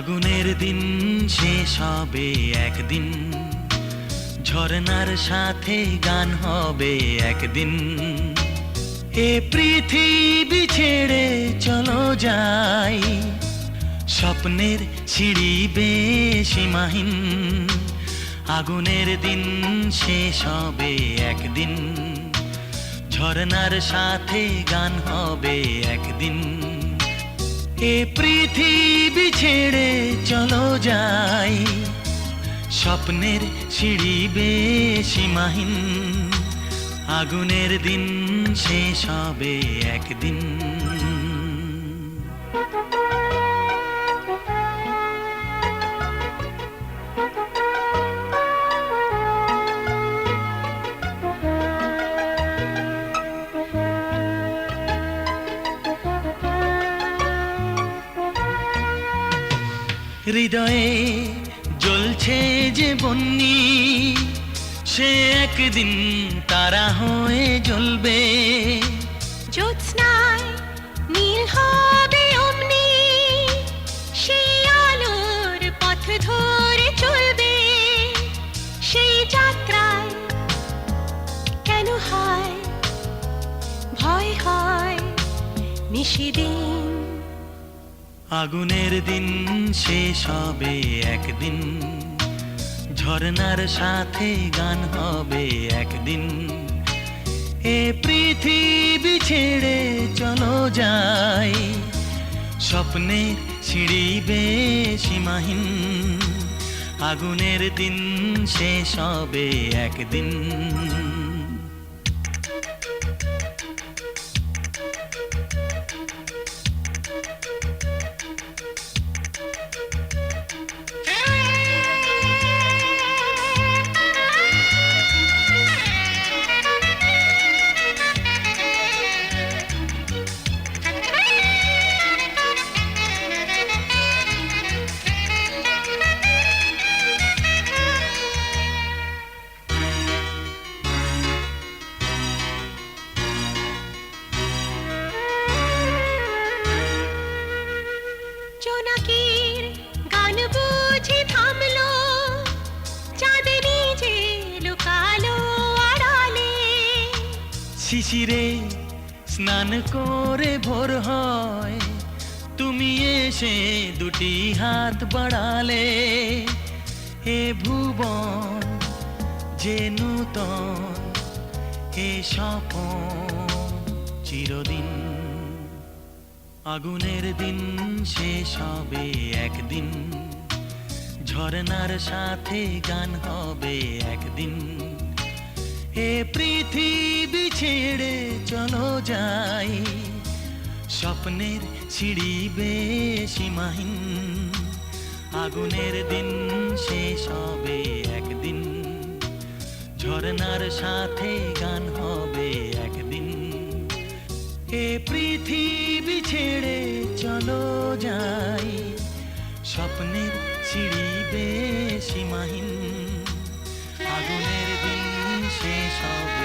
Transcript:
আগুনের দিন শেষ হবে একদিন। ঝর্ণার সাথে গান হবে একদিন। এ পৃথিবী ছেড়ে চলো যাই, স্বপ্নের সিঁড়ি বেসীমাহীন আগুনের দিন শেষ হবে একদিন। ঝর্ণার সাথে গান হবে একদিন। এ পৃথিবী ছেড়ে চলো যাই স্বপ্নের সিঁড়ি বেসীমাহীন আগুনের দিন শেষ হবে একদিন হৃদয়ে জ্বলছে যে বন্নি সে একদিন তারা হয়ে জ্বলবে। জ্যোৎস্নায় নীল হবে অমনি, সেই আলোর পথ ধরে চলবে। সেই যাত্রায় কেন হয়? ভয় হয়, নিশিদিন আগুনের দিন শেষ হবে একদিন। ঝর্ণার সাথে গান হবে একদিন। এ পৃথিবী ছেড়ে চলো যাই। স্বপ্নের সিঁড়ি বেসীমাহীন আগুনের দিন শেষ হবে একদিন। শিশিরে স্নান করে ভোর হয়। তুমি এসে দুটি হাত বাড়ালে, হে ভুবন, যে নূতন, হে স্বপন, চিরদিন। আগুনের দিন শেষ হবে একদিন, ঝর্ণার সাথে গান হবে একদিন। হে পৃথিবী ছেড়ে চলো যাই। স্বপ্নের সিঁড়ি বেশিমাহীন আগুনের দিন শেষ হবে একদিন। ঝরনার সাথে গান হবে একদিন। এ পৃথিবী ছেড়ে চলো যাই। স্বপ্নের সিঁড়ি বেশিমাহীন আগুনের দিন শেষ হবে